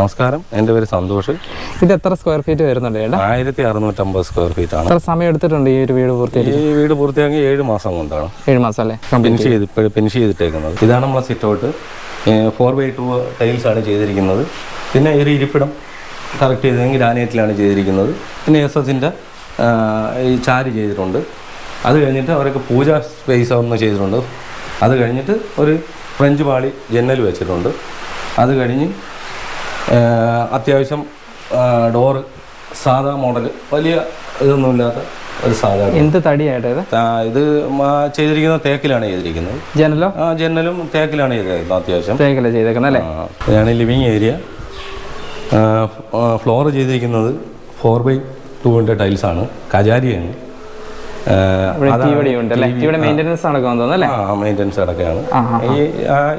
നമസ്കാരം. എന്റെ പേര് സന്തോഷ്. ഇത് എത്ര സ്ക്വയർ ഫീറ്റ് വരുന്നുണ്ട് ചേട്ടാ? ആയിരത്തി അറുന്നൂറ്റമ്പത് സ്ക്വയർ ഫീറ്റ് ആണ്. എത്ര സമയം എടുത്തിട്ടുണ്ട് ഈ ഒരു വീട് പൂർത്തിയാക്കി? ഈ വീട് പൂർത്തിയാക്കി ഏഴ് മാസം കൊണ്ടാണ്. ഏഴ് മാസം അല്ലേ ഫിനിഷ് ചെയ്ത്. ഫിനിഷ് ചെയ്തിട്ടേക്കുന്നത്. ഇതാണ് നമ്മളെ sit out four by two tiles ആണ് ചെയ്തിരിക്കുന്നത്. പിന്നെ ഒരു ഇരിപ്പിടം കറക്റ്റ് ചെയ്തത് ഗ്രാനൈറ്റിലാണ് ചെയ്തിരിക്കുന്നത്. പിന്നെ എസ് എസിന്റെ ഈ ചാരി ചെയ്തിട്ടുണ്ട്. അത് കഴിഞ്ഞിട്ട് അവരൊക്കെ പൂജാ സ്പേസ് ഒന്ന് ചെയ്തിട്ടുണ്ട്. അത് കഴിഞ്ഞിട്ട് ഒരു ഫ്രഞ്ച് പാളി ജനൽ വെച്ചിട്ടുണ്ട്. അത് കഴിഞ്ഞ് അത്യാവശ്യം ഡോറ് സാധാ മോഡൽ വലിയ ഇതൊന്നുമില്ലാത്ത ഒരു സാധാ എന്ത് തടിയായിട്ട് ഇത്? ചെയ്തിരിക്കുന്നത് തേക്കിലാണ് ചെയ്തിരിക്കുന്നത്. ജനലോ? ആ ജനലും തേക്കിലാണ് ചെയ്തിരിക്കുന്നത് അത്യാവശ്യം. തേക്കിലാണ് ചെയ്തേക്കുന്നത് അല്ലേ? ഇതാണ് ലിവിങ് ഏരിയ ഫ്ലോർ ചെയ്തിരിക്കുന്നത് ഫോർ ബൈ ടൂവിന്റെ ടൈൽസാണ് കജാരിയാണ് മെയിന്റെനൻസ് അടക്കമാണ്. ഈ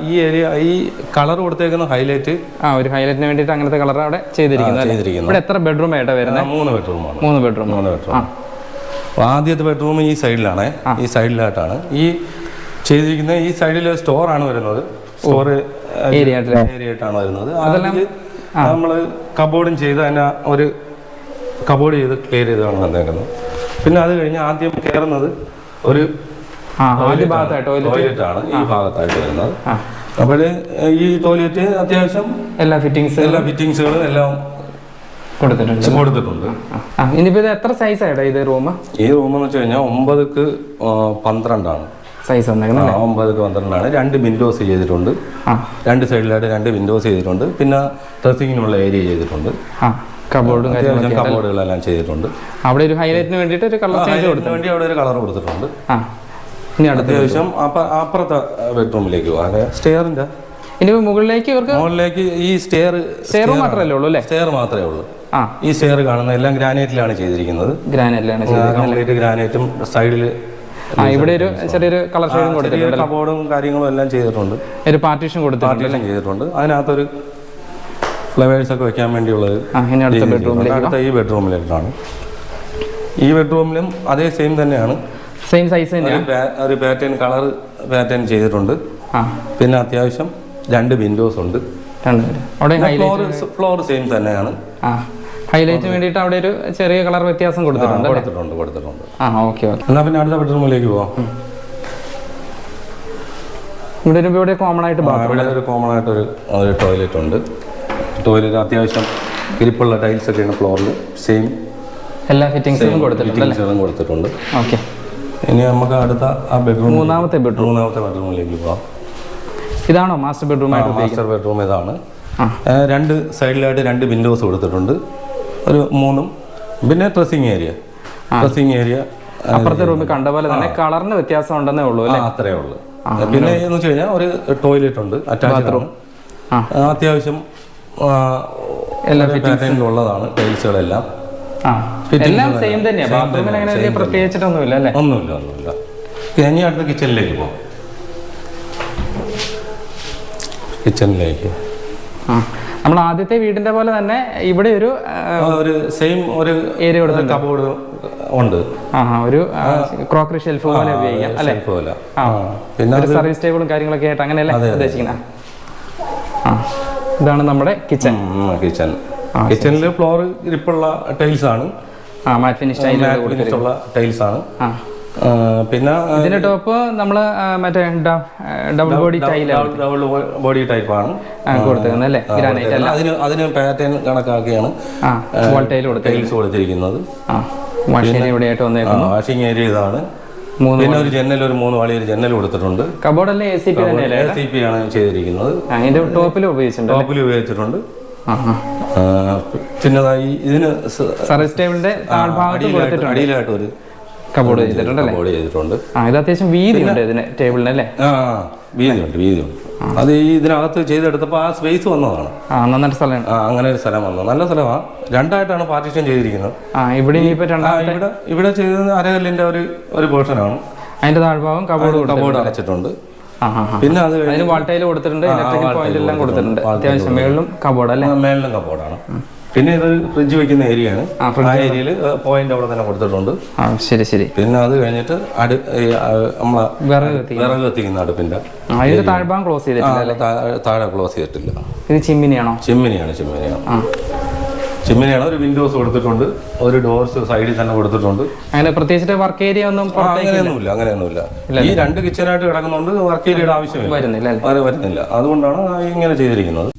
ഈ ഏരിയ ഈ കളർ കൊടുത്തേക്കുന്ന ഹൈലൈറ്റ് ആ ഒരു ഹൈലൈറ്റിന് വേണ്ടിയിട്ട് അങ്ങനത്തെ കളർ അവിടെ ചെയ്തിരിക്കുന്നു ഇവിടെ എത്ര ബെഡ്റൂം ആയിട്ടാണ് വരുന്നത് മൂന്ന് ബെഡ്റൂമാണ് മൂന്ന് ബെഡ്റൂം മൂന്ന് ബെഡ്റൂം ആദ്യത്തെ ബെഡ്റൂം ഈ സൈഡിലാണ് ഈ സൈഡിലായിട്ടാണ് ഈ ചെയ്തിരിക്കുന്ന ഈ സൈഡിൽ സ്റ്റോറാണ് വരുന്നത്. സ്റ്റോർ ഏരിയ ആയിട്ടാണ് വരുന്നത്. അതെല്ലാം നമ്മൾ കബോർഡും ചെയ്ത് അതിനെ ഒരു കബോർഡ് ചെയ്ത് ക്ലിയർ ചെയ്താണ് വന്നേക്കുന്നത് പിന്നെ അത് കഴിഞ്ഞ് ആദ്യം കയറുന്നത് ഒരു ആദ്യ ഭാഗത്തായിട്ട് ടോയ്ലറ്റ് ആണ്. ഈ ഭാഗത്തായിട്ട് വരുന്നത്. അപ്പോൾ ഈ ടോയ്ലറ്റ് അത്യാവശ്യം എല്ലാ ഫിറ്റിങ്സ് എല്ലാ ഫിറ്റിങ്സുകളും എല്ലാം കൊടുത്തിട്ടുണ്ട്. കൊടുത്തിട്ടുണ്ട്. ആ ഇനിയിപ്പോൾ ഇത് എത്ര സൈസ് ആയിട്ടാ ഇത് റൂം ഈ റൂം എന്ന് വെച്ച് കഴിഞ്ഞാൽ ഒമ്പതുക്ക് പന്ത്രണ്ടാണ്. സൈസ് ഒമ്പതുക്ക് പന്ത്രണ്ടാണ്. രണ്ട് വിൻഡോസ് ചെയ്തിട്ടുണ്ട്. രണ്ട് സൈഡിലായിട്ട് രണ്ട് വിൻഡോസ് ചെയ്തിട്ടുണ്ട്. പിന്നെ ഡ്രസ്സിങ്ങിനുള്ള ഏരിയ ചെയ്തിട്ടുണ്ട്. കബോർഡും കാര്യങ്ങളും കബോർഡുകളെല്ലാം ചെയ്തിട്ടുണ്ട്. അവിടെ ഒരു ഹൈലൈറ്റിന് വേണ്ടിയിട്ട് ഒരു കളർ ചേഞ്ച് അതിന് വേണ്ടി അവിടെ ഒരു കളർ കൊടുത്തിട്ടുണ്ട്. ആ. ഇനി അടുത്ത് അത്യാവശ്യം അപ്പ- അപ്പുറത്തെ ബെഡ്റൂമിലേക്ക് പോകാം. സ്റ്റെയറിന്റെ ഇനി മുകളിലേക്ക് ഇവർക്ക് മുകളിലേക്ക് ഈ സ്റ്റെയർ സ്റ്റെയർ മാത്രമല്ലേ ഉള്ളൂ അല്ലേ? സ്റ്റെയർ മാത്രമേ ഉള്ളൂ. ആ. ഈ സ്റ്റെയർ കാണുന്ന എല്ലാം ഗ്രാനൈറ്റിലാണ് ചെയ്തിരിക്കുന്നത്. ഗ്രാനൈറ്റിലാണ് കംപ്ലീറ്റ് ഗ്രാനൈറ്റും സൈഡിൽ ആ ഇവിടെ ഒരു ചെറിയൊരു കളർ ഷെയ്ഡും കൊടുത്തിട്ടുണ്ട് കബോർഡും കാര്യങ്ങളും എല്ലാം ചെയ്തിട്ടുണ്ട്. ഒരു പാർട്ടീഷൻ കൊടുത്തിട്ടുണ്ട് പാർട്ടീഷൻ ചെയ്തിട്ടുണ്ട്. അതിനകത്തൊരു ഫ്ലവേഴ്സ് ഒക്കെ വെക്കാൻ വേണ്ടിയുള്ളത് അടുത്ത ബെഡ്റൂമിലേക്ക് അടുത്ത ഈ ബെഡ്റൂമിലേക്കാണ് ഈ ബെഡ്റൂമിലും അതേ സെയിം തന്നെയാണ്. സെയിം സൈസ് തന്നെയാണ് ഒരു പാറ്റേൺ കളർ പാറ്റേൺ ചെയ്തിട്ടുണ്ട്. പിന്നെ അത്യാവശ്യം രണ്ട് വിൻഡോസ് ഉണ്ട്. ഫ്ലോർ സെയിം തന്നെയാണ്. ഹൈലൈറ്റ് വേണ്ടിയിട്ട് അവിടെ ഒരു ചെറിയ കളർ വ്യത്യാസം കൊടുത്തിട്ടുണ്ട് കൊടുത്തിട്ടുണ്ട് കൊടുത്തിട്ടുണ്ട്. ആ ഓക്കെ ഓക്കെ എന്നാ പിന്നെ അടുത്ത ബെഡ്റൂമിലേക്ക് പോവാം. ഇവിടെ ഒരു ഇവിടെ കോമൺ ആയിട്ട് ഒരു കോമൺ ആയിട്ട് ഒരു ടോയ്ലറ്റ് ഉണ്ട്. ടോയ്ലറ്റ് അത്യാവശ്യം ഇരിപ്പുള്ള ടൈൽസ് ഒക്കെയാണ് ഫ്ലോറിൽ സെയിം എല്ലാ ഫിറ്റിംഗ്സും കൊടുത്തിട്ടുണ്ട് ഫിറ്റിംഗ്സുകളും കൊടുത്തിട്ടുണ്ട്. ഓക്കെ ഇനി നമുക്ക് അടുത്ത ആ ബെഡ്റൂം മൂന്നാമത്തെ ബെഡ്റൂം മൂന്നാമത്തെ ബെഡ്റൂമിലേക്ക് പോവാം. ഇതാണോ മാസ്റ്റർ ബെഡ്റൂം ആയിട്ട് മാസ്റ്റർ ബെഡ്റൂം ഇതാണ്. ആ. രണ്ട് സൈഡിലായിട്ട് രണ്ട് വിൻഡോസ് കൊടുത്തിട്ടുണ്ട്. ഒരു മൂന്നും. പിന്നെ ഡ്രസ്സിങ് ഏരിയ ഡ്രസ്സിങ് ഏരിയ അപ്പുറത്തെ റൂമിൽ കണ്ട പോലെ തന്നെ കളറിന് വ്യത്യാസം ഉണ്ടെന്നേ ഉള്ളൂ അല്ലേ? അത്രേ ഉള്ളൂ. പിന്നെ എന്ന് വെച്ച് കഴിഞ്ഞാൽ ഒരു ടോയ്ലറ്റ് ഉണ്ട് അറ്റാച്ച്ഡ് ആണ്. ആ. ആ, അത്യാവശ്യം എല്ലാ ഉള്ളതാണ് ടൈൽസുകളെല്ലാം. എല്ലാം സെയിം തന്നെയാണ്. ബാത്റൂമിൽ അങ്ങനെ വലിയ പ്രത്യേകിച്ചിട്ടൊന്നുമില്ല അല്ലേ? ഒന്നുമില്ല ഒന്നുമില്ല. ഇനി അടുത്ത കിച്ചണിലേക്ക് പോകാം കിച്ചണിലേക്ക് നമ്മൾ ആദ്യത്തെ വീടിന്റെ പോലെ തന്നെ ഇവിടെ ഒരു ഒരു സെയിം ഒരു ഏരിയ കൊടുത്തിട്ടുണ്ട് കബോർഡ് ഉണ്ട്. ഒരു ക്രോക്കറി ഷെൽഫ് പോലെ ഉപയോഗിക്കാം അല്ലേ? പോലെ. പിന്നെ സർവീസ് ടേബിളും കാര്യങ്ങളൊക്കെ ആയിട്ട് അങ്ങനെയല്ലേ ഉദ്ദേശിക്കുന്നത് ആ. ഇതാണ് നമ്മുടെ കിച്ചൺ കിച്ചൺ കിച്ചണിൽ ഫ്ലോർ ഇരിപ്പുള്ള ടൈൽസ് ആണ്. ആ മാറ്റ് ഫിനിഷ് ഉള്ള ടൈൽസ് ആണ്. പിന്നെ ഇതിന്റെ ടോപ്പ് നമ്മൾ മറ്റേ double body double body type ആണ്. കൊടുത്തിരുന്നത് അല്ലേ? ഗ്രാനൈറ്റ് അല്ല. അതിന് അതിന് പാറ്റേൺ കണക്കാക്കിയാണ് ടൈൽസ് കൊടുത്തിരിക്കുന്നത്. ആ വാഷിന് ആയിട്ട് വന്നേക്കുന്നു. വാഷിംഗ് ഏരിയ ഇതാണ്. പിന്നെ ഒരു ജനൽ ഒരു മൂന്ന് വാളി ഒരു ജനൽ കൊടുത്തിട്ടുണ്ട്. കബോർഡ് അല്ലേ എ സി പി തന്നെയല്ലേ? എ സി പി ആണ് ചെയ്തിരിക്കുന്നത്. അതിന്റെ ടോപ്പിൽ ഉപയോഗിച്ചിട്ടുണ്ട് ടോപ്പിൽ ഉപയോഗിച്ചിട്ടുണ്ട്. പിന്നതായി ഇതിന് സർവീസ് ടേബിളിന്റെ താഴ്ഭാഗത്ത് അടിയിലായിട്ട് അടിയിലായിട്ട് ഒരു കബോർഡ് ചെയ്തിട്ടുണ്ട് അല്ലേ ബോർഡ് ചെയ്തിട്ടുണ്ട്. ആ ഇത് അത്യാവശ്യം വീതി ഉണ്ട് ഇതിന് ടേബിളിന് അല്ലേ? ആ വീതിയുണ്ട് വീതിയുണ്ട്. അത് ഈ ഇതിനകത്ത് ചെയ്തെടുത്തപ്പോൾ ആ സ്പേസ് വന്നതാണ്. ആ നന്നായിട്ട് സ്ഥലമാണ് ആ അങ്ങനെ ഒരു സ്ഥലം വന്നു. നല്ല സ്ഥലമാണ് രണ്ടായിട്ടാണ് പാർട്ടീഷൻ ചെയ്തിരിക്കുന്നത്. ആ ഇവിടെ ഇനിയിപ്പോ ആ ഇവിടെ ഇവിടെ ചെയ്തത് അരകല്ലിന്റെ ഒരു ഒരു പോർഷനാണ്. അതിന്റെ താഴ്ഭാഗം കബോർഡ് കബോർഡ് അടച്ചിട്ടുണ്ട്. പിന്നെ അത് കഴിഞ്ഞ് അതിന് വാൾ കൊടുത്തിട്ടുണ്ട് ഇലക്ട്രിക് wall പോയിന്റ് എല്ലാം കൊടുത്തിട്ടുണ്ട്. അത്യാവശ്യം മേളിലും കബോർഡ് അല്ലേ? മേളിലും കബോർഡാണ്. പിന്നെ ഇത് ഫ്രിഡ്ജ് വെക്കുന്ന ഏരിയയാണ് ആ, ആ ഏരിയയിൽ പോയിന്റ് അവിടെ തന്നെ കൊടുത്തിട്ടുണ്ട്. ആ ശരി ശരി. പിന്നെ അത് കഴിഞ്ഞിട്ട് അടു നമ്മളെ വിറക് വിറക് കത്തിക്കുന്ന അടുപ്പിന്റെ താഴ്ഭാഗം ക്ലോസ് ചെയ്തിട്ടില്ല താഴെ ക്ലോസ് ചെയ്തിട്ടില്ല. ഇത് ചിമ്മിനിയാണോ? ചിമ്മിനിയാണ് ചിമ്മിനിയാണ്. ചിമ്മിനിയാണ് ഒരു വിൻഡോസ് കൊടുത്തിട്ടുണ്ട്. ഒരു ഡോർസ് സൈഡിൽ തന്നെ കൊടുത്തിട്ടുണ്ട്. അങ്ങനെ പ്രത്യേകിച്ച് വർക്ക് ഏരിയ ഒന്നും അങ്ങനെയൊന്നുമില്ല അങ്ങനെയൊന്നുമില്ല. ഈ രണ്ട് കിച്ചനായിട്ട് കിടക്കുന്നതുകൊണ്ട് വർക്ക് ഏരിയയുടെ ആവശ്യമില്ല. വരുന്നില്ല വരുന്നില്ല. അതുകൊണ്ടാണ് ഇങ്ങനെ ചെയ്തിരിക്കുന്നത്.